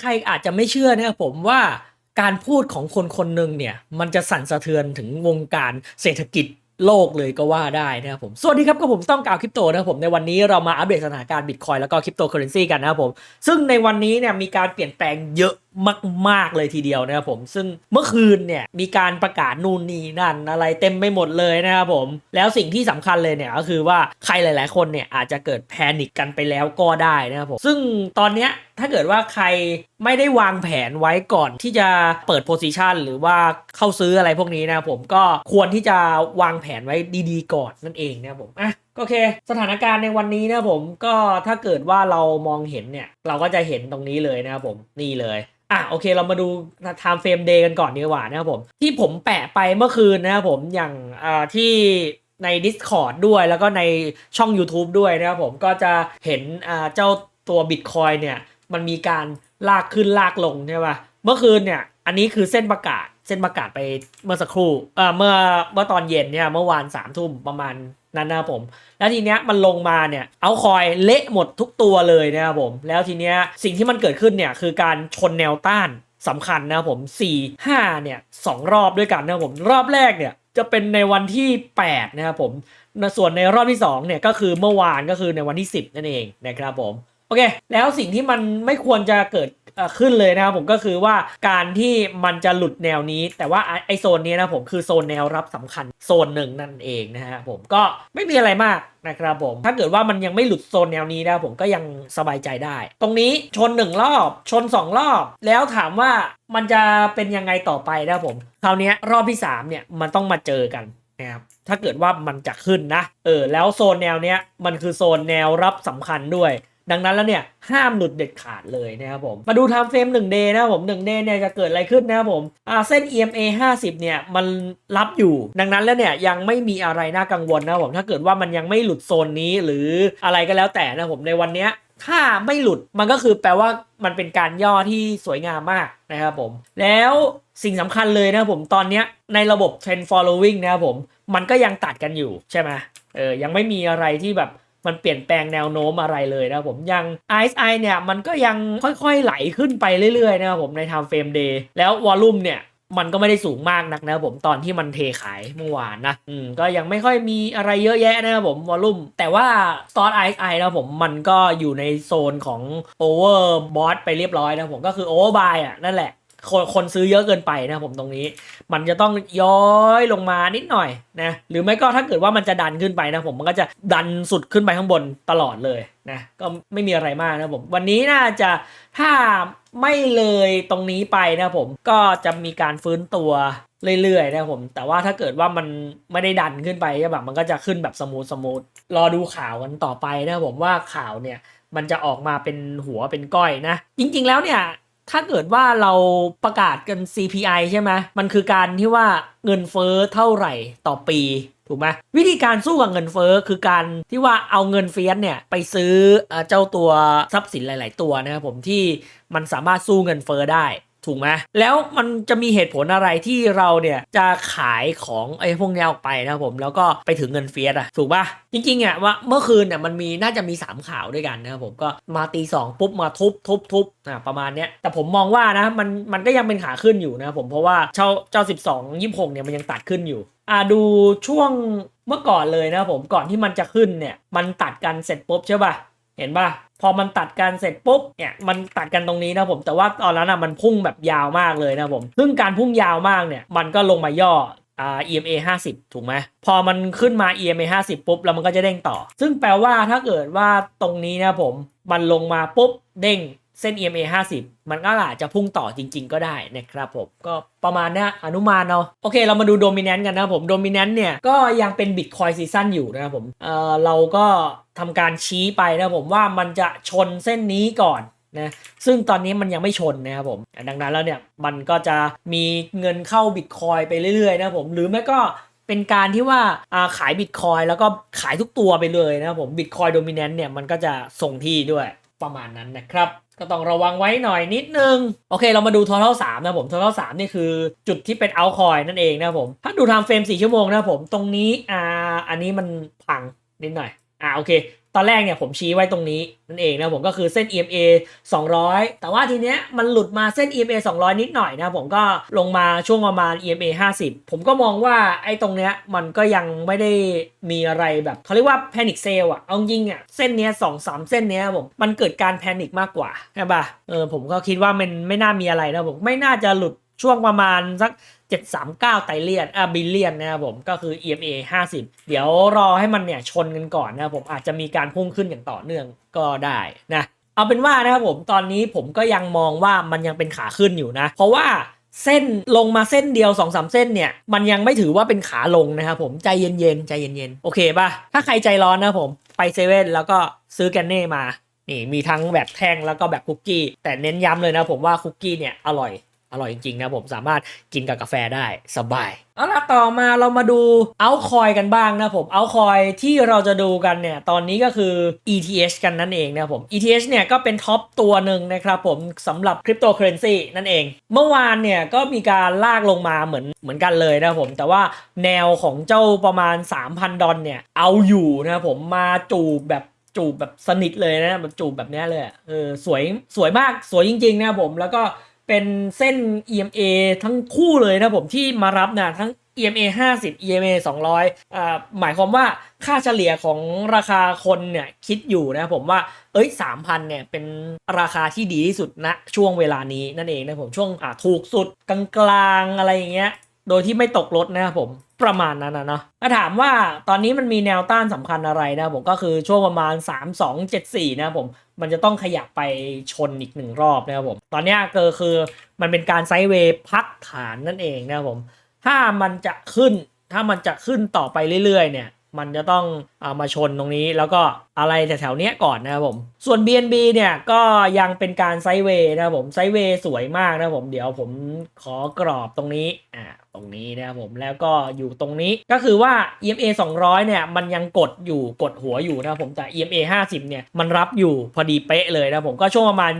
ใครๆอาจจะไม่เชื่อนะครับผมว่าการพูดของคนคนหนึ่งเนี่ย มันจะสั่นสะเทือนถึงวงการเศรษฐกิจโลกเลยก็ว่าได้นะครับผม สวัสดีครับก็ผมต้องกล่าวคริปโตนะครับผมในวันนี้เรามาอัปเดตสถานการณ์บิตคอยแล้วก็คริปโตเคอเรนซีกันนะครับผม ซึ่งในวันนี้เนี่ยมีการเปลี่ยนแปลงเยอะ มาก ๆ เลยทีเดียวนะครับผม ซึ่งเมื่อคืนเนี่ยมีการประกาศนู่นนี่นั่นอะไรเต็มไปหมดเลยนะครับผม แล้วสิ่งที่สำคัญเลยเนี่ยก็คือว่าใครหลาย ๆ คนเนี่ยอาจจะเกิดแพนิคกันไปแล้วก็ได้นะครับผม ซึ่งตอนเนี้ยถ้าเกิดว่าใครไม่ได้วางแผนไว้ก่อนที่จะเปิดโพซิชันหรือว่าเข้าซื้ออะไรพวกนี้นะผมก็ควรที่จะวางแผนไว้ดีๆ ก่อนนั่นเองนะผมอะโอเค สถานการณ์ในวันนี้นะผมก็ถ้าเกิดว่าเรามองเห็นเนี่ย เราก็จะเห็นตรงนี้เลยนะครับผมนี่เลย อะโอเคเรามาดูไทม์เฟรมเดย์กันก่อนดีกว่านะครับผม ที่ผมแปะไปเมื่อคืนนะครับผมอย่างอ่าที่ใน Discord ด้วยแล้วก็ในช่อง YouTube ด้วยนะครับผมก็จะเห็นอ่าเจ้าตัว Bitcoin เนี่ยมันมีการลากขึ้นลากลงใช่ป่ะเมื่อคืนเนี่ย อันนี้คือเส้นประกาศ เส้นประกาศไปเมื่อสักครู่เอ่อเมื่อเมื่อตอนเย็นเนี่ยเมื่อวานสามทุ่มประมาณนั้นนะผม แล้วทีเนี้ยมันลงมาเนี่ยเอาคอยเละหมดทุกตัวเลยนะครับผม แล้วทีเนี้ยสิ่งที่มันเกิดขึ้นเนี่ยคือการชนแนวต้านสำคัญนะครับผม 4 5 เนี่ยสองรอบด้วยกันนะครับผมรอบแรกเนี่ยจะเป็นในวันที่ 8 นะครับผม ส่วนในรอบที่ 2 เนี่ยก็คือเมื่อวานก็คือในวันที่ 10 นั่นเองนะครับผม โอเค แล้วสิ่งที่มันไม่ควรจะเกิด ขึ้นเลยนะครับผมก็คือว่าการที่มันจะหลุดแนวนี้ แต่ว่าไอโซนนี้นะผมคือโซนแนวรับสำคัญโซนหนึ่งนั่นเองนะฮะผมก็ไม่มีอะไรมากนะครับผมถ้าเกิดว่ามันยังไม่หลุดโซนแนวนี้นะผมก็ยังสบายใจได้ ตรงนี้ชนหนึ่งรอบชนสองรอบ แล้วถามว่ามันจะเป็นยังไงต่อไปนะผมคราวนี้รอบที่สามเนี่ยมันต้องมาเจอกันนะครับถ้าเกิดว่ามันจะขึ้นนะเออแล้วโซนแนวเนี้ยมันคือโซนแนวรับสำคัญด้วย ดังนั้นแล้วเนี่ยห้ามหลุดเด็ดขาดเลยนะครับผม มาดูไทม์เฟรม1 day นะครับผม1 day เนี่ยจะเกิดอะไรขึ้นนะครับผมอ่าเส้น EMA 50 เนี่ยมันรับอยู่ ดังนั้นแล้วเนี่ยยังไม่มีอะไรน่ากังวลนะครับผมถ้าเกิดว่ามันยังไม่หลุดโซนนี้หรืออะไรก็แล้วแต่นะผมในวันเนี้ยถ้าไม่หลุดมันก็คือแปลว่ามันเป็นการย่อที่สวยงามมากนะครับผม แล้วสิ่งสำคัญเลยนะครับผมตอนนี้ในระบบ trend following นะครับผม มันก็ยังตัดกันอยู่ใช่ไหมเออยังไม่มีอะไรที่แบบ มันเปลี่ยนแปลงแนวโน้มอะไรเลยนะครับผมยัง RSI เนี่ยมันก็ยังค่อยๆไหลขึ้นไปเรื่อยๆนะครับผมใน time frame day แล้ววอลลุ่มเนี่ยมันก็ไม่ได้สูงมากนักนะครับผมตอนที่มันเทขายเมื่อวานนะอืมก็ยังไม่ค่อยมีอะไรเยอะแยะนะครับผมวอลลุ่ม แต่ว่า Start RSI นะครับผมมันก็อยู่ในโซนของ Overbought ไปเรียบร้อยนะผมก็คือ Overbuy อะนั่นแหละ คนคนซื้อเยอะเกินไปนะผมตรงนี้ มันจะต้องย้อยลงมานิดหน่อยนะหรือไม่ก็ถ้าเกิดว่ามันจะดันขึ้นไปนะผมมันก็จะดันสุดขึ้นไปข้างบนตลอดเลยนะก็ไม่มีอะไรมากนะผมวันนี้น่าจะถ้าไม่เลยตรงนี้ไปนะผมก็จะมีการฟื้นตัวเรื่อยๆนะผมแต่ว่าถ้าเกิดว่ามันไม่ได้ดันขึ้นไปใช่แบบมันก็จะขึ้นแบบสมูทสมูทรอดูข่าวกันต่อไปนะผมว่าข่าวเนี่ยมันจะออกมาเป็นหัวเป็นก้อยนะ จริงๆแล้วเนี่ย ถ้าเกิดว่าเราประกาศกัน CPI ใช่ไหมมันคือการที่ว่าเงินเฟ้อเท่าไหร่ต่อปีถูกไหมวิธีการสู้กับเงินเฟ้อคือการที่ว่าเอาเงินเฟียสเนี่ยไปซื้อเอ่อเจ้าตัวทรัพย์สินหลาย ๆ ตัวนะครับผมที่มันสามารถสู้เงินเฟ้อได้ ถูกไหมแล้วมันจะมีเหตุผลอะไรที่เราเนี่ยจะขายของไอ้พวกนี้ออกไปนะผมแล้วก็ไปถึงเงินเฟียสอะถูกปะจริงๆอะว่าเมื่อคืนเนี่ยมันมีน่าจะมี 3 ข่าวด้วยกันนะครับผมก็มาตีสองปุ๊บมาทุบทุบทุบอะประมาณเนี้ยแต่ผมมองว่านะมันมันก็ยังเป็นขาขึ้นอยู่นะครับผมเพราะว่าเจ้าเจ้า 12 26เนี่ยมันยังตัดขึ้นอยู่อ่าดูช่วงเมื่อก่อนเลยนะผมก่อนที่มันจะขึ้นเนี่ยมันตัดกันเสร็จปุ๊บใช่ปะ เห็นปะพอมันตัดกันเสร็จปุ๊บเนี่ยมันตัดกันตรงนี้นะผมแต่ว่าตอนนั้นอะมันพุ่งแบบยาวมากเลยนะผมซึ่งการพุ่งยาวมากเนี่ยมันก็ลงมาย่ออ่า EMA 50 ถูกไหมพอมันขึ้นมา EMA 50 ปุ๊บ แล้วมันก็จะเด้งต่อ ซึ่งแปลว่าถ้าเกิดว่าตรงนี้นะผม มันลงมาปุ๊บ เด้ง เส้น EMA 50 มันก็อาจจะพุ่งต่อจริง ๆ ก็ได้นะครับผมก็ประมาณนี้อนุมานเนาะโอเค เรามาดูโดมิ n น n t กันนะครับผมโดมิ n น n t เนี่ย ก็ยังเป็น Bitcoin Season อยู่นะครับผมเออเราก็ทำการชี้ไปนะผมว่ามันจะชนเส้นนี้ก่อนนะซึ่งตอนนี้มันยังไม่ชนนะครับผม ดังนั้นแล้วเนี่ยมันก็จะมีเงินเข้า Bitcoin ไปเรื่อยๆนะผมหรือไม่ก็เป็นการที่ว่าขายบิตคอยแล้วก็ขายทุกตัวไปเลยนะครับผมบิตคอยโดมิเนนต์เนี่ยมันก็จะส่งที่ด้วยประมาณนั้นนะครับก็ต้องระวังไว้หน่อยนิดนึง โอเค เรามาดูทอร์เทลสามนะผมทอร์เทลสามนี่คือจุดที่เป็นเอาคอยนั่นเองนะผม ถ้าดูทำเฟรมสี่ชั่วโมงนะผม ตรงนี้อ่าอันนี้มันพังนิดหน่อยอ่าโอเค ตอนแรกเนี่ยผมชี้ไว้ตรงนี้นั่นเองนะผมก็คือเส้น EMA 200 แต่ว่าทีเนี้ยมันหลุดมาเส้น EMA 200 นิดหน่อยนะผมก็ลงมาช่วงประมาณ EMA 50 ผมก็มองว่าไอ้ตรงเนี้ยมันก็ยังไม่ได้มีอะไรแบบเขาเรียกว่า panic sale อะเอาจริงอะเส้นเนี้ยสองสามเส้นเนี้ยผมมันเกิดการแพนิคมากกว่าใช่ปะเออผมก็คิดว่ามันไม่น่ามีอะไรนะผมไม่น่าจะหลุดช่วงประมาณสัก 739 ไตเลียนอะบิลเลียนนะครับผมก็คือ EMA 50 เดี๋ยวรอให้มันเนี่ยชนกันก่อนนะครับผมอาจจะมีการพุ่งขึ้นอย่างต่อเนื่องก็ได้นะเอาเป็นว่านะครับผมตอนนี้ผมก็ยังมองว่ามันยังเป็นขาขึ้นอยู่นะ เพราะว่าเส้นลงมาเส้นเดียว2อสเส้นเนี่ย มันยังไม่ถือว่าเป็นขาลงนะครับผมใจเย็นๆ ใจเย็นๆ โอเคป่ะ ถ้าใครใจร้อนนะผมไปเซเว่นแล้วก็ซื้อแกนเน่มา นี่มีทั้งแบบแท่งแล้วก็แบบคุกกี้ แต่เน้นย้ำเลยนะผมว่าคุกกี้เนี่ยอร่อย อร่อยจริงๆนะผมสามารถกินกับกาแฟได้สบาย เอาล่ะต่อมาเรามาดูเอาคอยกันบ้างนะผมเอาคอยที่เราจะดูกันเนี่ย ตอนนี้ก็คือ ETH กันนั่นเองนะผม ETH เนี่ยก็เป็นท็อปตัวหนึ่งนะครับผมสำหรับคริปโตเคอเรนซีนั่นเอง เมื่อวานเนี่ยก็มีการลากลงมาเหมือนเหมือนกันเลยนะผม แต่ว่าแนวของเจ้าประมาณ 3,000 ดอลเนี่ย เอาอยู่นะผมมาจูบแบบจูบแบบสนิทเลยนะแบบจูบแบบนี้เลยเออสวยสวยมากสวยจริงๆนะผมแล้วก็ เป็นเส้น EMA ทั้งคู่เลยนะผมที่มารับนะทั้ง EMA 50 EMA 200อ่าหมายความว่าค่าเฉลี่ยของราคาคนเนี่ยคิดอยู่นะผมว่า เอ้ย 3,000 เนี่ยเป็นราคาที่ดีที่สุดณช่วงเวลานี้นั่นเองนะผมช่วงอ่าถูกสุดกลางๆอะไรอย่างเงี้ยโดยที่ไม่ตกรถนะครับผมประมาณนั้นนะเนาะถ้าถามว่าตอนนี้มันมีแนวต้านสำคัญอะไรนะผมก็คือช่วงประมาณ 3 2 7 4 นะผม มันจะต้องขยับไปชนอีกหนึ่งรอบนะครับผม ตอนนี้ยก็คือมันเป็นการไซด์เวย์พักฐานนั่นเองนะครับผม ถ้ามันจะขึ้น ถ้ามันจะขึ้นต่อไปเรื่อยๆเนี่ย มันจะต้องเอามาชนตรงนี้แล้วก็อะไรแถวๆนี้ก่อนนะครับผม ส่วน BNB เนี่ยก็ยังเป็นการไซด์เวย์นะครับผม ไซด์เวย์สวยมากนะครับผม เดี๋ยวผมขอกรอบตรงนี้ อ่า ตรงนี้นะครับผมแล้วก็อยู่ตรงนี้ก็คือว่า EMA 200 เนี่ย มันยังกดอยู่กดหัวอยู่นะครับผมแต่ EMA 50 เนี่ย มันรับอยู่พอดีเป๊ะเลยนะครับผมก็ช่วงประมาณ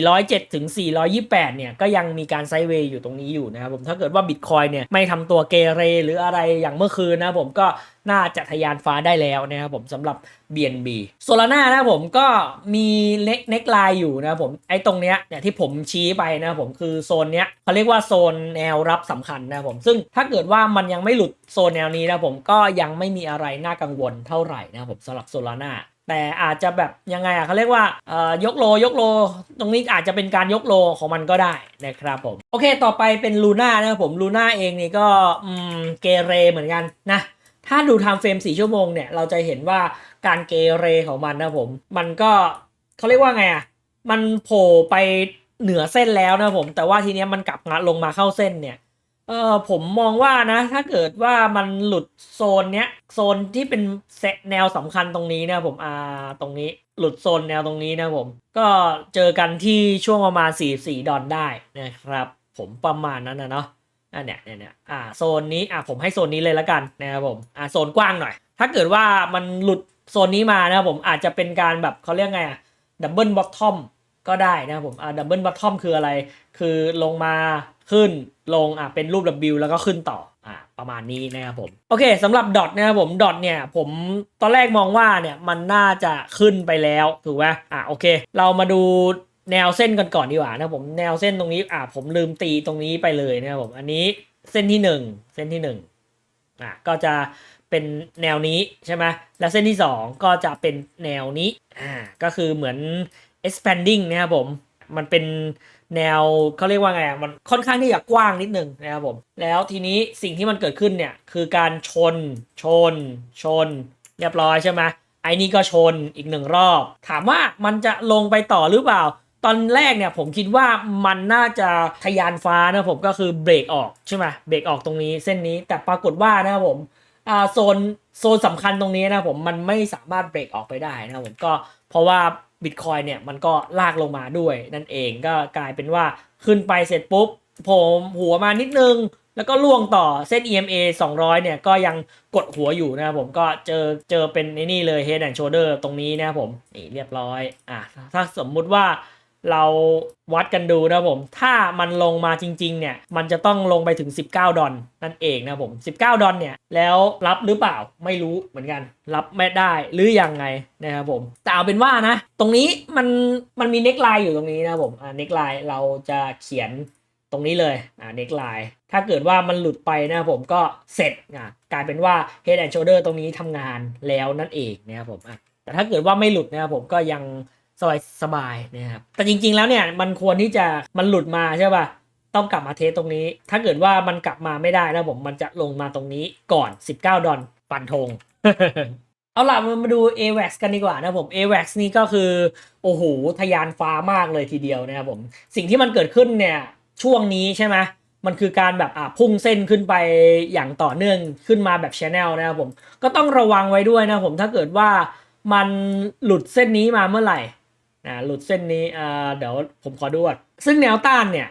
407 ถึง 428 เนี่ย ก็ยังมีการไซด์เวย์อยู่ตรงนี้อยู่นะครับผมถ้าเกิดว่า Bitcoin เนี่ย ไม่ทำตัวเกเรหรืออะไรอย่างเมื่อคืนนะครับผมก็ น่าจะทะยานฟ้าได้แล้วนะครับผมสำหรับ BNB โซลาร่านะผมก็มีเน็กเน็กไลน์อยู่นะครับผมไอ้ตรงเนี้ยเนี่ยที่ผมชี้ไปนะครับผมคือโซนเนี้ยเขาเรียกว่าโซนแนวรับสำคัญนะครับผมซึ่งถ้าเกิดว่ามันยังไม่หลุดโซนแนวนี้นะผมก็ยังไม่มีอะไรน่ากังวลเท่าไหร่นะครับผมสำหรับโซลาร่าแต่อาจจะแบบยังไงอะเขาเรียกว่าเอ่อยกโลยกโล ตรงนี้อาจจะเป็นการยกโลของมันก็ได้นะครับผม โอเคต่อไปเป็นลูน่านะครับผมลูน่าเองนี่ก็อืมเกเรเหมือนกันนะ ถ้าดูไทม์เฟรม4ชั่วโมงเนี่ย เราจะเห็นว่าการเกเรของมันนะผม มันก็เขาเรียกว่าไงอะ มันโผล่ไปเหนือเส้นแล้วนะผม แต่ว่าทีเนี้ยมันกลับมาลงมาเข้าเส้นเนี่ย เออผมมองว่านะ ถ้าเกิดว่ามันหลุดโซนเนี้ย โซนที่เป็นแนวสำคัญตรงนี้นะผมอ่าตรงนี้หลุดโซนแนวตรงนี้นะผม ก็เจอกันที่ช่วงประมาณ 44 ดอลได้นะครับ ผมประมาณนั้นนะเนาะ อะเนี่ยเนี่ยเนี่ยอ่าโซนนี้อะผมให้โซนนี้เลยแล้วกันนะครับผมอ่าโซนกว้างหน่อย ถ้าเกิดว่ามันหลุดโซนนี้มานะครับผมอาจจะเป็นการแบบเขาเรียกไงอะดับเบิลบอททอมก็ได้นะครับผมอ่าดับเบิลบอททอมคืออะไร คือลงมาขึ้นลงอะเป็นรูป W แล้วก็ขึ้นต่ออ่าประมาณนี้นะครับผมโอเคสำหรับดอทนะครับผมดอทเนี่ยผมตอนแรกมองว่าเนี่ยมันน่าจะขึ้นไปแล้วถูกไหมอะโอเค เรามาดู แนวเส้นกันก่อนดีกว่านะผมแนวเส้นตรงนี้อ่าผมลืมตีตรงนี้ไปเลยนะครับผมอันนี้เส้นที่หนึ่งเส้นที่หนึ่งอะก็จะเป็นแนวนี้ใช่ไหมแล้วเส้นที่สองก็จะเป็นแนวนี้อ่าก็คือเหมือน expanding นะครับผมมันเป็นแนวเขาเรียกว่าไงมันค่อนข้างที่จะกว้างนิดนึงนะครับผมแล้วทีนี้สิ่งที่มันเกิดขึ้นเนี่ยคือการชนชน ชน เรียบร้อยใช่ไหมไอ้นี่ก็ชนอีกหนึ่งรอบ ถามว่ามันจะลงไปต่อหรือเปล่า ตอนแรกเนี่ยผมคิดว่ามันน่าจะทยานฟ้านะผมก็คือเบรกออกใช่ไหมเบรกออกตรงนี้เส้นนี้แต่ปรากฏว่านะครับผมอ่าโซนโซนสำคัญตรงนี้นะผมมันไม่สามารถเบรกออกไปได้นะผมก็เพราะว่าบิตคอยเนี่ยมันก็ลากลงมาด้วยนั่นเองก็กลายเป็นว่าขึ้นไปเสร็จปุ๊บ ผมหัวมานิดนึง แล้วก็ล่วงต่อเส้น EMA 200 เนี่ยก็ยังกดหัวอยู่นะครับผมก็เจอเจอเป็นนี่เลย Head and Shoulder ตรงนี้นะครับผมนี่เรียบร้อยอะถ้าสมมุติว่า เราวัดกันดูนะผม ถ้ามันลงมาจริง ๆ เนี่ย มันจะต้องลงไปถึง 19 ดอลนั่นเองนะครับผม 19 ดอลเนี่ย แล้วรับหรือเปล่าไม่รู้เหมือนกัน รับไม่ได้หรือยังไงนะครับผมแต่เอาเป็นว่านะ ตรงนี้มันมันมีเน็กไลน์อยู่ตรงนี้นะผมอ่าเน็กไลน์เราจะเขียนตรงนี้เลยอ่าเน็กไลน์ถ้าเกิดว่ามันหลุดไปนะผมก็เสร็จอ่ากลายเป็นว่า Head and Shoulder ตรงนี้ทำงานแล้วนั่นเองนะครับผมอะแต่ถ้าเกิดว่าไม่หลุดนะครับผมก็ยัง สบายสบายนะครับแต่จริง ๆ แล้วเนี่ยมันควรที่จะมันหลุดมาใช่ป่ะต้องกลับมาเทสตรงนี้ ถ้าเกิดว่ามันกลับมาไม่ได้นะผมมันจะลงมาตรงนี้ก่อน 19 ดอลปันธงเอาล่ะมาดู AVAX กันดีกว่านะผม AVAX นี่ก็คือ โอ้โหทะยานฟ้ามากเลยทีเดียวนะครับผมสิ่งที่มันเกิดขึ้นเนี่ยช่วงนี้ใช่ไหมมันคือการแบบอะพุ่งเส้นขึ้นไปอย่างต่อเนื่องขึ้นมาแบบชแนลนะครับผมก็ต้องระวังไว้ด้วยนะผมถ้าเกิดว่ามันหลุดเส้นนี้มาเมื่อไหร่ นะหลุดเส้นนี้อ่าเดี๋ยวผมขอดูก่อนซึ่งแนวต้านเนี่ย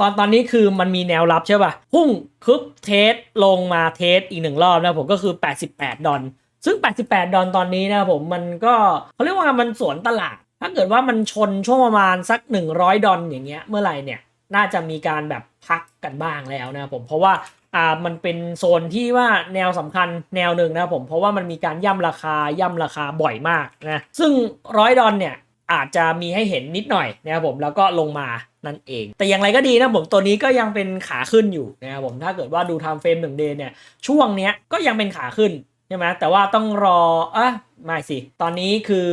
ตอนตอนนี้คือมันมีแนวรับใช่ป่ะพุ่งคึบเทสลงมาเทสอีกหนึ่งรอบนะผมก็คือ 88 ดอลซึ่ง 88 ดอลตอนนี้นะผมมันก็เขาเรียกว่ามันสวนตลาด ถ้าเกิดว่ามันชนช่วงประมาณสัก 100 ดอลอย่างเงี้ยเมื่อไหร่เนี่ยน่าจะมีการแบบพักกันบ้างแล้วนะผมเพราะว่าอ่ามันเป็นโซนที่ว่าแนวสำคัญแนวหนึ่งนะผมเพราะว่ามันมีการย่ำราคาย่ำราคาบ่อยมากนะซึ่งร้อยดอลเนี่ย อาจจะมีให้เห็นนิดหน่อยนะครับผมแล้วก็ลงมานั่นเอง แต่อย่างไรก็ดีนะผมตัวนี้ก็ยังเป็นขาขึ้นอยู่นะครับผมถ้าเกิดว่าดูทม์เฟรมหนึ่งเดย์เนี่ยช่วงเนี้ยก็ยังเป็นขาขึ้นใช่ไหมแต่ว่าต้องรออะไม่สิ ตอนนี้คือ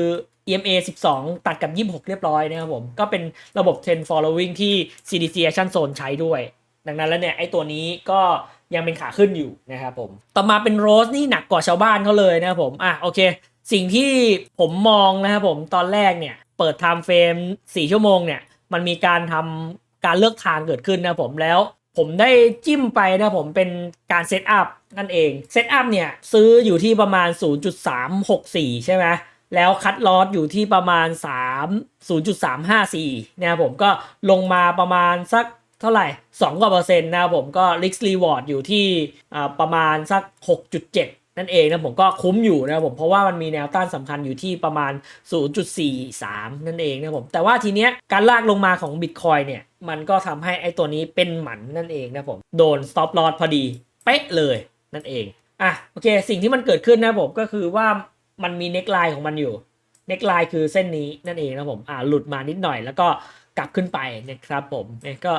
EMA 12 ตัดกับ 26 เรียบร้อยนะครับผม ก็เป็นระบบ Trend Following ที่ CDC Action Zone ใช้ด้วย ดังนั้นแล้วเนี่ย ไอ้ตัวนี้ก็ยังเป็นขาขึ้นอยู่นะครับผม ต่อมาเป็นโรสนี่หนักกว่าชาวบ้านเขาเลยนะครับผม อะโอเค สิ่งที่ผมมองนะครับผมตอนแรกเนี่ย เปิด Time Frame 4ชั่วโมงเนี่ย มันมีการทำการเลือกทางเกิดขึ้นนะผมแล้วผมได้จิ้มไปนะผมเป็นการเซตอัพนั่นเองเซตอัพเนี่ยซื้ออยู่ที่ประมาณ 0.364 ใช่ไหมแล้วคัดลอสอยู่ที่ประมาณ 3 0.354นะครับผมก็ลงมาประมาณสักเท่าไหร่ 2กว่าเปอร์เซ็นต์นะครับผมก็ Risk Reward อยู่ที่ประมาณสัก 6.7 นั่นเองนะผมก็คุ้มอยู่นะผมเพราะว่ามันมีแนวต้านสำคัญอยู่ที่ประมาณ 0.43 นั่นเองนะผมแต่ว่าทีเนี้ยการลากลงมาของ Bitcoin เนี่ยมันก็ทำให้ไอ้ตัวนี้เป็นหมันนั่นเองนะผมโดน stop loss พอดีเป๊ะเลยนั่นเองอะโอเคสิ่งที่มันเกิดขึ้นนะผมก็คือว่ามันมีเน็กไลน์ของมันอยู่เน็กไลน์คือเส้นนี้นั่นเองนะผมอ่าหลุดมานิดหน่อยแล้วก็กลับขึ้นไปนะครับผมเนี่ยก็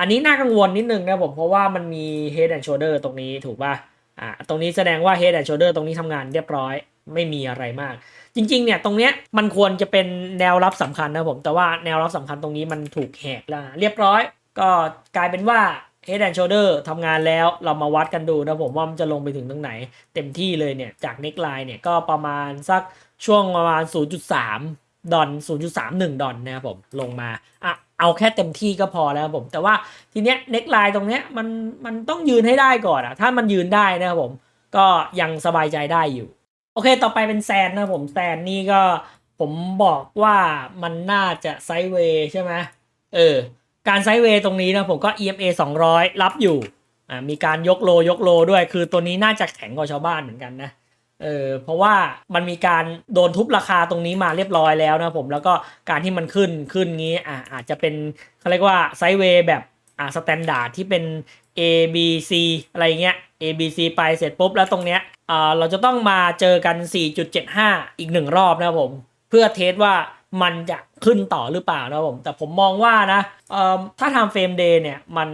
อันนี้น่ากังวลนิดนึงนะผมเพราะว่ามันมี head and shoulder ตรงนี้ถูกป่ะ อ่าตรงนี้แสดงว่า head and shoulder ตรงนี้ทำงานเรียบร้อยไม่มีอะไรมาก จริงๆเนี่ยตรงเนี้ยมันควรจะเป็นแนวรับสำคัญนะผม แต่ว่าแนวรับสำคัญตรงนี้มันถูกแหกแล้วเรียบร้อย ก็กลายเป็นว่า Head and Shoulder ทำงานแล้วเรามาวัดกันดูนะผมว่ามันจะลงไปถึงตรงไหน เต็มที่เลยเนี่ยจาก neckline เนี่ยก็ประมาณสักช่วงประมาณ 0.3 ดอน 0.31 ดอนนะครับผมลงมาอะ เอาแค่เต็มที่ก็พอแล้วครับผม แต่ว่าทีเนี้ย neckline ตรงเนี้ยมันมันต้องยืนให้ได้ก่อนอะถ้ามันยืนได้นะครับผม ก็ยังสบายใจได้อยู่ โอเค ต่อไปเป็นแซนนะผมแซนนี่ก็ผมบอกว่ามันน่าจะไซด์เวย์ใช่ไหมเออ การไซด์เวย์ตรงนี้นะผมก็ EMA 200 รับอยู่อ่ามีการยกโลยกโลด้วย คือตัวนี้น่าจะแข็งกว่าชาวบ้านเหมือนกันนะ เออเพราะว่ามันมีการโดนทุบราคาตรงนี้มาเรียบร้อยแล้วนะผมแล้วก็การที่มันขึ้นขึ้นงี้อ่าอาจจะเป็นเขาเรียกว่าไซด์เวย์แบบอ่าสแตนดาร์ดที่เป็น A B C อะไรเงี้ย A B C ไปเสร็จปุ๊บแล้วตรงเนี้ยอ่าเราจะต้องมาเจอกัน 4.75 อีกหนึ่งรอบนะผม เพื่อเทสว่า มันจะขึ้นต่อหรือเปล่านะผม แต่ผมมองว่านะถ้าทำเฟรมเดย์เนี่ยมัน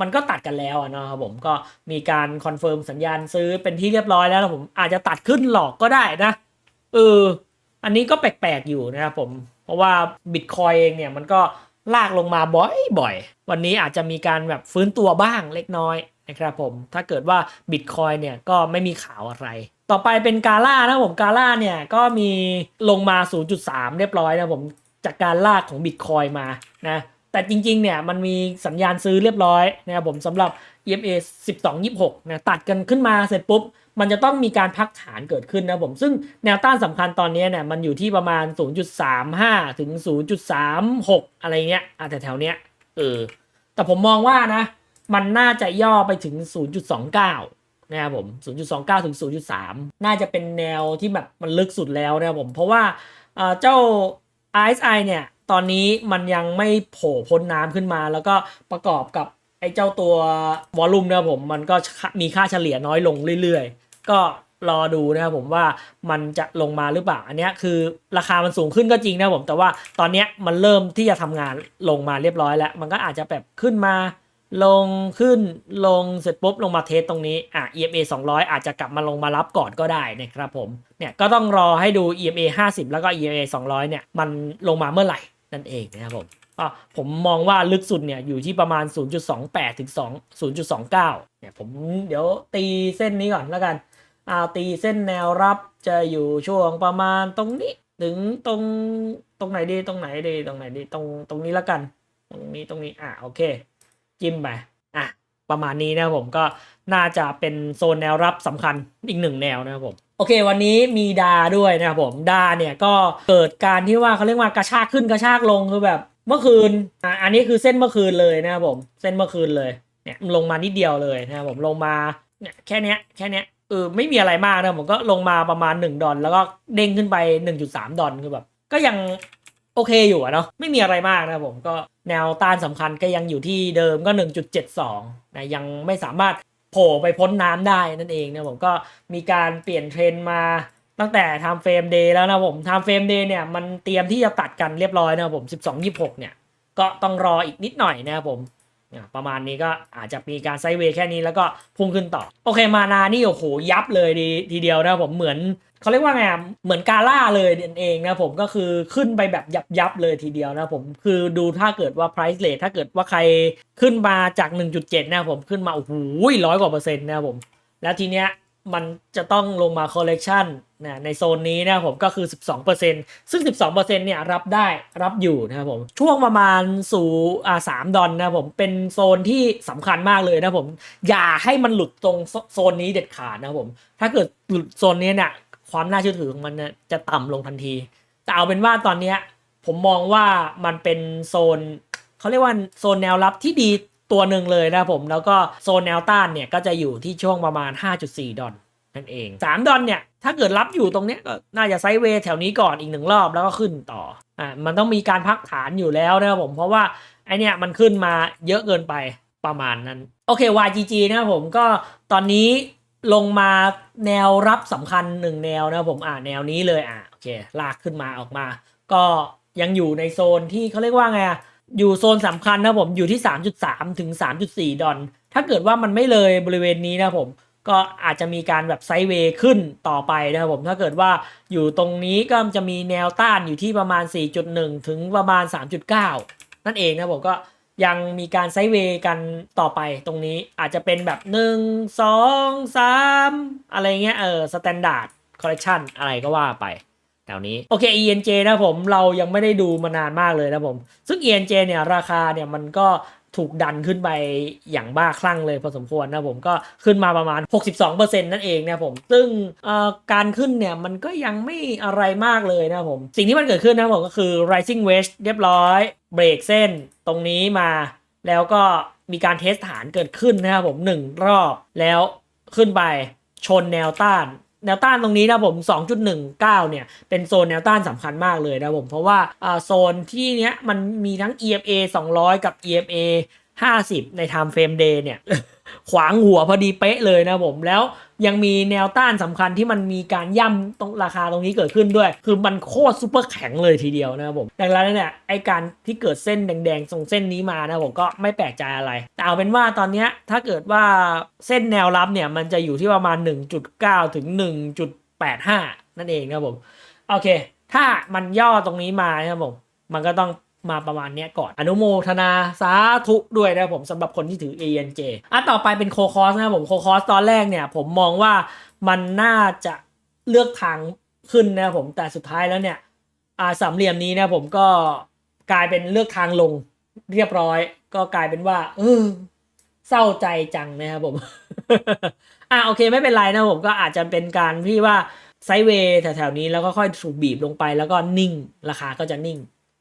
มันก็ตัดกันแล้วนะครับผมก็มีการคอนเฟิร์มสัญญาณซื้อเป็นที่เรียบร้อยแล้วนะผมอาจจะตัดขึ้นหลอกก็ได้นะเอออันนี้ก็แปลกๆอยู่นะครับผม เพราะว่าบิตคอยเองเนี่ยมันก็ลากลงมาบ่อยๆ วันนี้อาจจะมีการแบบฟื้นตัวบ้างเล็กน้อยนะครับผม ถ้าเกิดว่าบิตคอยเนี่ยก็ไม่มีข่าวอะไร ต่อไปเป็นกาล่านะผมกาล่าเนี่ยก็มีลงมา 0.3 เรียบร้อยนะผมจากการลากของบิตคอยมานะแต่จริงๆเนี่ยมันมีสัญญาณซื้อเรียบร้อยนะครับผมสำหรับ EMA 1226นะตัดกันขึ้นมาเสร็จปุ๊บ มันจะต้องมีการพักฐานเกิดขึ้นนะผมซึ่งแนวต้านสำคัญตอนนี้เนี่ยมันอยู่ที่ประมาณ 0.35 ถึง 0.36 อะไรเงี้ยอะแต่แถวๆเนี้ยเออแต่ผมมองว่านะ มันน่าจะย่อไปถึง 0.29 นะครับผม 0.29 ถึง 0.3 น่าจะเป็นแนวที่แบบมันลึกสุดแล้วนะครับผม เพราะว่าเจ้า RSI เนี่ย ตอนนี้มันยังไม่โผล่พ้นน้ำขึ้นมา แล้วก็ประกอบกับไอ้เจ้าตัววอลลุ่มนะครับผม มันก็มีค่าเฉลี่ยน้อยลงเรื่อยๆ ก็รอดูนะครับผมว่ามันจะลงมาหรือเปล่า อันนี้คือราคามันสูงขึ้นก็จริงนะครับผม แต่ว่าตอนนี้มันเริ่มที่จะทำงานลงมาเรียบร้อยแล้ว มันก็อาจจะแบบขึ้นมา ลงขึ้นลงเสร็จปุ๊บลงมาเทสตรงนี้อะ EMA 200 อาจจะกลับมาลงมารับก่อนก็ได้นะครับผมเนี่ยก็ต้องรอให้ดู EMA 50 แล้วก็ EMA 200 เนี่ยมันลงมาเมื่อไหร่นั่นเองนะครับผมอะผมมองว่าลึกสุดเนี่ยอยู่ที่ประมาณ 0.28 ถึง 2 0.29 เนี่ยผมเดี๋ยวตีเส้นนี้ก่อนแล้วกันอ่าตีเส้นแนวรับจะอยู่ช่วงประมาณตรงนี้ถึงตรงตรงไหนดีตรงไหนดีตรงไหนดีตรงตรงนี้แล้วกัน ตรงนี้ตรงนี้อะโอเค จิ้มไปอะประมาณนี้นะครับผมก็น่าจะเป็นโซนแนวรับสำคัญอีกหนึ่งแนวนะครับผมโอเค วันนี้มีดาด้วยนะครับผมดาเนี่ยก็เกิดการที่ว่าเขาเรียกว่ากระชากขึ้นกระชากลงคือแบบเมื่อคืนอะอันนี้คือเส้นเมื่อคืนเลยนะครับผมเส้นเมื่อคืนเลยเนี่ยลงมานิดเดียวเลยนะครับผมลงมาเนี่ยแค่เนี้ยแค่เนี้ยเออไม่มีอะไรมากนะผมก็ลงมาประมาณ 1 ดอลแล้วก็เด้งขึ้นไป 1.3 ดอลคือแบบก็ยัง โอเคอยู่อะเนาะไม่มีอะไรมากนะผมก็แนวต้านสำคัญก็ยังอยู่ที่เดิมก็ 1.72นะยังไม่สามารถโผล่ไปพ้นน้ำได้นั่นเองนะผมก็มีการเปลี่ยนเทรนมาตั้งแต่ time frame day แล้วนะผม time frame day เนี่ยมันเตรียมที่จะตัดกันเรียบร้อยนะผม 12-26 เนี่ยก็ต้องรออีกนิดหน่อยนะครับผมประมาณนี้ก็อาจจะมีการไซเวย์แค่นี้แล้วก็พุ่งขึ้นต่อ โอเคมานานี่โอ้โหยับเลยดีทีเดียวนะครับผมเหมือน เขาเรียกว่าไงเหมือนกาล่าเลยนั่นเองนะผมก็คือขึ้นไปแบบยับยับเลยทีเดียวนะผมคือดูถ้าเกิดว่า price rate ถ้าเกิดว่าใครขึ้นมาจาก 1.7 นะผมขึ้นมาโอ้โหร้อยกว่าเปอร์เซ็นต์นะผม แล้วทีเนี้ยมันจะต้องลงมา collection นะในโซนนี้นะผมก็คือ 12%ซึ่ง 12%เนี่ยรับได้รับอยู่นะครับผมช่วงประมาณสู่อ่า3ดอลนะผมเป็นโซนที่สำคัญมากเลยนะผมอย่าให้มันหลุดตรงโซโซนนี้เด็ดขาดนะครับผมถ้าเกิดหลุดโซนนี้เนี่ย ความน่าเชื่อถือของมันเนี่ยจะต่ำลงทันที แต่เอาเป็นว่าตอนเนี้ยผมมองว่ามันเป็นโซนเขาเรียกว่าโซนแนวรับที่ดีตัวหนึ่งเลยนะผม แล้วก็โซนแนวต้านเนี่ยก็จะอยู่ที่ช่วงประมาณ 5.4 ดอลนั่นเอง 3 ดอลเนี่ยถ้าเกิดรับอยู่ตรงเนี้ยก็น่าจะไซด์เวย์แถวนี้ก่อนอีกหนึ่งรอบแล้วก็ขึ้นต่ออ่ามันต้องมีการพักฐานอยู่แล้วนะครับผมเพราะว่าไอเนี่ยมันขึ้นมาเยอะเกินไปประมาณนั้น โอเค YGG นะครับผมก็ตอนนี้ ลงมาแนวรับสำคัญหนึ่งแนวนะผมอ่าแนวนี้เลยอ่าโอเคลากขึ้นมาออกมา ก็ยังอยู่ในโซนที่เขาเรียกว่าไงอะอยู่โซนสำคัญนะผมอยู่ที่ 3.3 ถึง 3.4 ดอลถ้าเกิดว่ามันไม่เลยบริเวณนี้นะผมก็อาจจะมีการแบบไซด์เวย์ขึ้นต่อไปนะครับผมถ้าเกิดว่าอยู่ตรงนี้ก็จะมีแนวต้านอยู่ที่ประมาณ 4.1 ถึงประมาณ 3.9 นั่นเองนะผมก็ ยังมีการไซด์เวย์กันต่อไปตรงนี้อาจจะเป็นแบบ1 2 3อะไรเงี้ยเออสแตนดาร์ดคอลเลคชันอะไรก็ว่าไปแถวนี้โอเค ENJ นะผมเรายังไม่ได้ดูมานานมากเลยนะผม ซึ่ง ENJ เนี่ยราคาเนี่ยมันก็ถูกดันขึ้นไปอย่างบ้าคลั่งเลยพอสมควรนะผมก็ขึ้นมาประมาณ 62%นั่นเองนะผมซึ่งเอ่อการขึ้นเนี่ยมันก็ยังไม่อะไรมากเลยนะผม สิ่งที่มันเกิดขึ้นนะผมก็คือ rising wedge เรียบร้อย เบรกเส้นตรงนี้มา แล้วก็มีการเทสฐานเกิดขึ้นนะครับผมหนึ่งรอบแล้วขึ้นไปชนแนวต้านแนวต้านตรงนี้นะผม 2.19 เนี่ย เป็นโซนแนวต้านสำคัญมากเลยนะผม เพราะว่าอ่าโซนที่เนี้ยมันมีทั้ง EMA 200 กับ EMA 50ใน time frame day เนี่ย ขวางหัวพอดีเป๊ะเลยนะผมแล้วยังมีแนวต้านสำคัญที่มันมีการย่ำตรงราคาตรงนี้เกิดขึ้นด้วย คือมันโคตรซูเปอร์แข็งเลยทีเดียวนะครับผมดังนั้นเนี่ยไอการที่เกิดเส้นแดงๆตรงเส้นนี้มานะผมก็ไม่แปลกใจอะไร แต่เอาเป็นว่าตอนนี้ถ้าเกิดว่าเส้นแนวรับเนี่ยมันจะอยู่ที่ประมาณ 1.9 ถึง 1.85 นั่นเองนะครับผม โอเค ถ้ามันย่อตรงนี้มานะครับผมมันก็ต้อง มาประมาณนี้ก่อน อนุโมทนาสาธุด้วยนะผมสำหรับคนที่ถือ ANJ อะต่อไปเป็นโคคอสนะผมโคคอสตอนแรกเนี่ย ผมมองว่ามันน่าจะเลือกทางขึ้นนะผมแต่สุดท้ายแล้วเนี่ยอ่าสามเหลี่ยมนี้นะผมก็กลายเป็นเลือกทางลงเรียบร้อย ก็กลายเป็นว่า เออเศร้าใจจังนะครับผม อะโอเคไม่เป็นไรนะผมก็อาจจะเป็นการที่ว่าไซเวย์แถวๆนี้แล้วก็ค่อยถูกบีบลงไปแล้วก็นิ่ง ราคาก็จะนิ่ง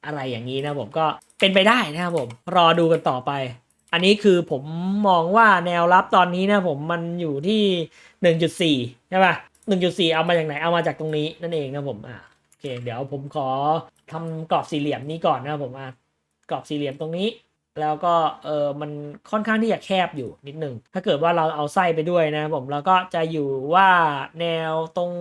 อะไรอย่างนี้นะผมก็เป็นไปได้นะครับผมรอดูกันต่อไป อันนี้คือผมมองว่าแนวรับตอนนี้นะผมมันอยู่ที่ 1.4ใช่ป่ะ1.4 เอามาจากไหนเอามาจากตรงนี้นั่นเองนะผมอะเคเดี๋ยวผมขอทำกรอบสี่เหลี่ยมนี้ก่อนนะผมอะกรอบสี่เหลี่ยมตรงนี้ แล้วก็เออมันค่อนข้างที่จะแคบอยู่นิดหนึ่งถ้าเกิดว่าเราเอาไส้ไปด้วยนะผมแล้วก็จะอยู่ว่าแนวตรง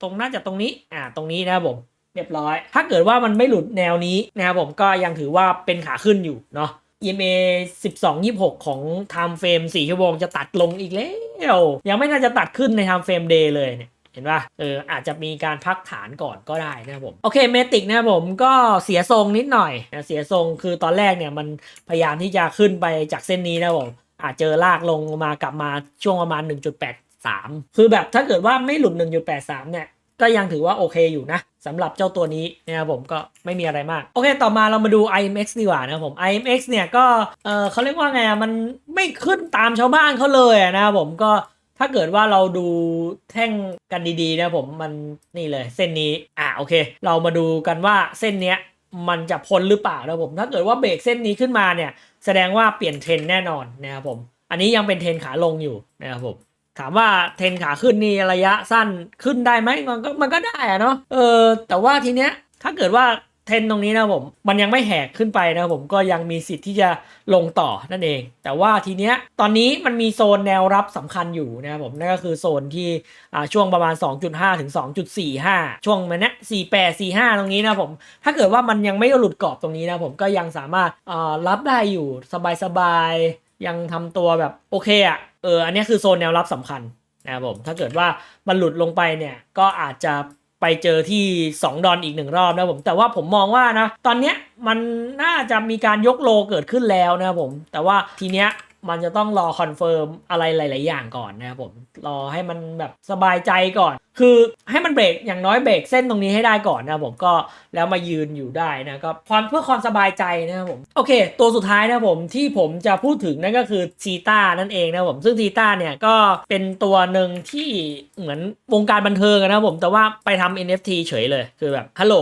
ตรงน่าจะตรงนี้อ่าตรงนี้นะผม เรียบร้อย ถ้าเกิดว่ามันไม่หลุดแนวนี้นะครับผมก็ยังถือว่าเป็นขาขึ้นอยู่เนาะ EMA 12 26 ของ time frame 4 ชั่วโมงจะตัดลงอีกแล้ว ยังไม่น่าจะตัดขึ้นใน time frame day เลยเนี่ยเห็นป่ะ เออ อาจจะมีการพักฐานก่อนก็ได้นะครับผม โอเค เมติกนะครับผมก็เสียทรงนิดหน่อยนะ เสียทรงคือตอนแรกเนี่ยมันพยายามที่จะขึ้นไปจากเส้นนี้นะครับผม อาจเจอลากลงมากลับมาช่วงประมาณ 1.83 คือแบบถ้าเกิดว่าไม่หลุด 1.83 เนี่ย ก็ยังถือว่าโอเคอยู่นะ สำหรับเจ้าตัวนี้นะครับผมก็ไม่มีอะไรมาก โอเค ต่อมาเรามาดู IMX ดีกว่านะครับผม IMX เนี่ยก็เออเขาเรียกว่าไงอะมันไม่ขึ้นตามชาวบ้านเขาเลยนะครับผมก็ถ้าเกิดว่าเราดูแท่งกันดีๆนะครับผมมันนี่เลยเส้นนี้อะโอเค เรามาดูกันว่าเส้นเนี้ยมันจะพ้นหรือเปล่านะครับผม ถ้าเกิดว่าเบรกเส้นนี้ขึ้นมาเนี่ย แสดงว่าเปลี่ยนเทรนแน่นอนนะครับผม อันนี้ยังเป็นเทรนขาลงอยู่นะครับผม ถามว่าเทนขาขึ้นนี่ระยะสั้นขึ้นได้ไหมมันก็มันก็ได้อะเนาะเออแต่ว่าทีเนี้ยถ้าเกิดว่าเทนตรงนี้นะผมมันยังไม่แหกขึ้นไปนะผมก็ยังมีสิทธิ์ที่จะลงต่อนั่นเอง แต่ว่าทีเนี้ยตอนนี้มันมีโซนแนวรับสำคัญอยู่นะผมนั่นก็คือโซนที่ช่วงประมาณ 2.5 ถึง 2.45 ช่วงมันเนี้ย48 45 ตรงนี้นะผมถ้าเกิดว่ามันยังไม่หลุดกรอบตรงนี้นะผมก็ยังสามารถรับได้อยู่สบายๆ ยังทำตัวแบบโอเคอะเอออันนี้คือโซนแนวรับสำคัญนะครับผมถ้าเกิดว่ามันหลุดลงไปเนี่ยก็อาจจะไปเจอที่ 2 ดอนอีกหนึ่งรอบนะครับผมแต่ว่าผมมองว่านะตอนเนี้ยมันน่าจะมีการยกโลเกิดขึ้นแล้วนะครับผมแต่ว่าทีเนี้ย มันจะต้องรอคอนเฟิร์มอะไรหลาย ๆ อย่างก่อนนะครับผมรอให้มันแบบสบายใจก่อน คือให้มันเบรกอย่างน้อยเบรกเส้นตรงนี้ให้ได้ก่อนนะครับผมก็แล้วมายืนอยู่ได้นะก็ความเพื่อความสบายใจนะครับผมโอเค ตัวสุดท้ายนะครับผมที่ผมจะพูดถึงนั่นก็คือชีต้านั่นเองนะครับผมซึ่งชีต้าเนี่ยก็เป็นตัวหนึ่งที่เหมือนวงการบันเทิงนะครับผมแต่ว่าไปทำ NFT เฉยเลยคือแบบฮัลโหล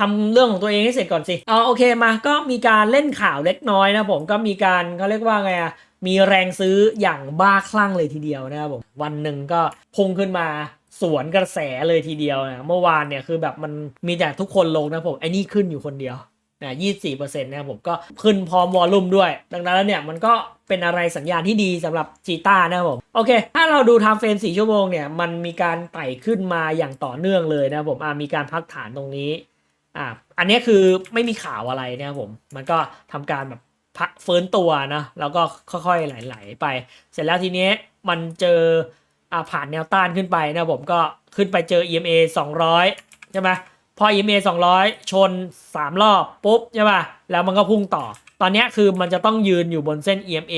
ทำเรื่องของตัวเองให้เสร็จก่อนสิเอาโอเคมาก็มีการเล่นข่าวเล็กน้อยนะผมก็มีการเขาเรียกว่าไงอะ มีแรงซื้ออย่างบ้าคลั่งเลยทีเดียวนะครับผมวันหนึ่งก็พุ่งขึ้นมาสวนกระแสเลยทีเดียวนะเมื่อวานเนี่ยคือแบบมันมีแต่ทุกคนลงนะผมไอ้นี่ขึ้นอยู่คนเดียวนะยี่สี่เปอร์เซ็นต์นะครับผมก็ขึ้นพร้อมวอลลุ่มด้วย ดังนั้นแล้วเนี่ยมันก็เป็นอะไรสัญญาณที่ดีสำหรับจีต้านะครับผม โอเค ถ้าเราดูไทม์เฟรมสี่ชั่วโมงเนี่ยมันมีการไต่ขึ้นมาอย่างต่อเนื่องเลยนะครับผมอ่ามีการพักฐานตรงนี้อ่าอันนี้คือไม่มีข่าวอะไรนะครับผม มันก็ทำการแบบ พักฟื้นตัวนะแล้วก็ค่อยๆไหลๆไป เสร็จแล้วทีนี้มันเจออาผ่านแนวต้านขึ้นไปนะผมก็ขึ้นไปเจอ EMA 200 ใช่ไหมพอ EMA 200 ชน 3 รอบปุ๊บใช่ป่ะแล้วมันก็พุ่งต่อ ตอนนี้คือมันจะต้องยืนอยู่บนเส้น EMA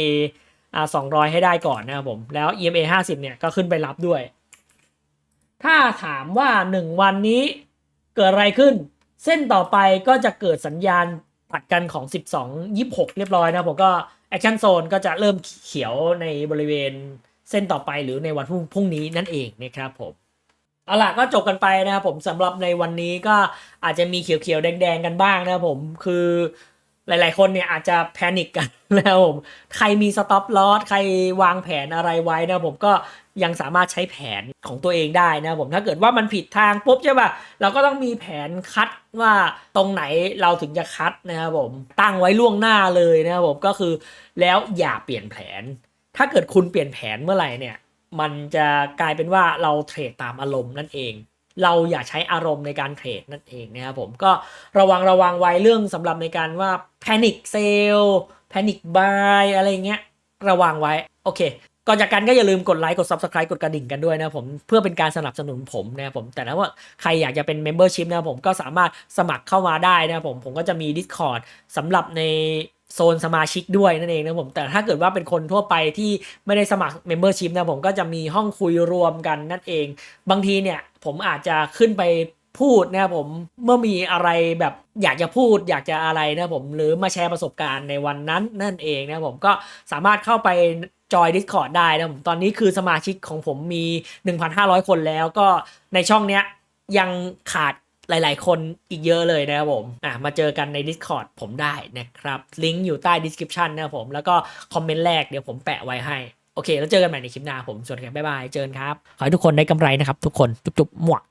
อ่า200 ให้ได้ก่อนนะครับผม แล้ว EMA 50 เนี่ยก็ขึ้นไปรับด้วย ถ้าถามว่า 1 วันนี้เกิดอะไรขึ้น เส้นต่อไปก็จะเกิดสัญญาณ ตัดกันของ 12 26 เรียบร้อยนะผมก็แอคชั่นโซนก็จะเริ่มเขียวในบริเวณเส้นต่อไปหรือในวันพรุ่งพรุ่งนี้นั่นเองนะครับผมเอาล่ะก็จบกันไปนะครับผมสำหรับในวันนี้ก็อาจจะมีเขียวๆแดงๆกันบ้างนะครับผมคือ หลาย ๆ คนเนี่ยอาจจะแพนิคกันนะครับผมใครมีสต็อปลอสใครวางแผนอะไรไว้นะผมก็ยังสามารถใช้แผนของตัวเองได้นะผมถ้าเกิดว่ามันผิดทางปุ๊บใช่ป่ะเราก็ต้องมีแผนคัดว่าตรงไหนเราถึงจะคัดนะครับผมตั้งไว้ล่วงหน้าเลยนะครับผมก็คือแล้วอย่าเปลี่ยนแผน ถ้าเกิดคุณเปลี่ยนแผนเมื่อไหร่เนี่ย มันจะกลายเป็นว่าเราเทรดตามอารมณ์นั่นเอง เราอย่าใช้อารมณ์ในการเทรดนั่นเองนะครับผมก็ระวังระวังไว้เรื่องสำหรับในการว่า panic sell panic buy อะไรเงี้ยระวังไว้ โอเคก่อนจากกันก็อย่าลืมกดไลค์ กด subscribe กดกระดิ่งกันด้วยนะผมเพื่อเป็นการสนับสนุนผมนะผมแต่ถ้าว่าใครอยากจะเป็น membership นะผมก็สามารถสมัครเข้ามาได้นะผมผมก็จะมี Discord สำหรับใน โซนสมาชิกด้วยนั่นเองนะผม แต่ถ้าเกิดว่าเป็นคนทั่วไปที่ไม่ได้สมัคร membership นะผมก็จะมีห้องคุยรวมกันนั่นเอง บางทีเนี่ยผมอาจจะขึ้นไปพูดนะผมเมื่อมีอะไรแบบอยากจะพูดอยากจะอะไรนะผมหรือมาแชร์ประสบการณ์ในวันนั้นนั่นเองนะผมก็สามารถเข้าไปจอย Discord ได้นะผมตอนนี้คือสมาชิกของผมมี 1,500 คนแล้วก็ในช่องเนี้ยยังขาด หลาย ๆ คนอีกเยอะเลยนะครับผมอะมาเจอกันใน Discord ผมได้นะครับลิงก์อยู่ใต้ description นะครับผมแล้วก็คอมเมนต์แรกเดี๋ยวผมแปะไว้ให้โอเค แล้วเจอกันใหม่ในคลิปหน้าผมสวัสดีครับบ๊ายบายเจอกันครับ ขอให้ทุกคนได้กำไรนะครับ ทุกคนจุ๊บๆหมวก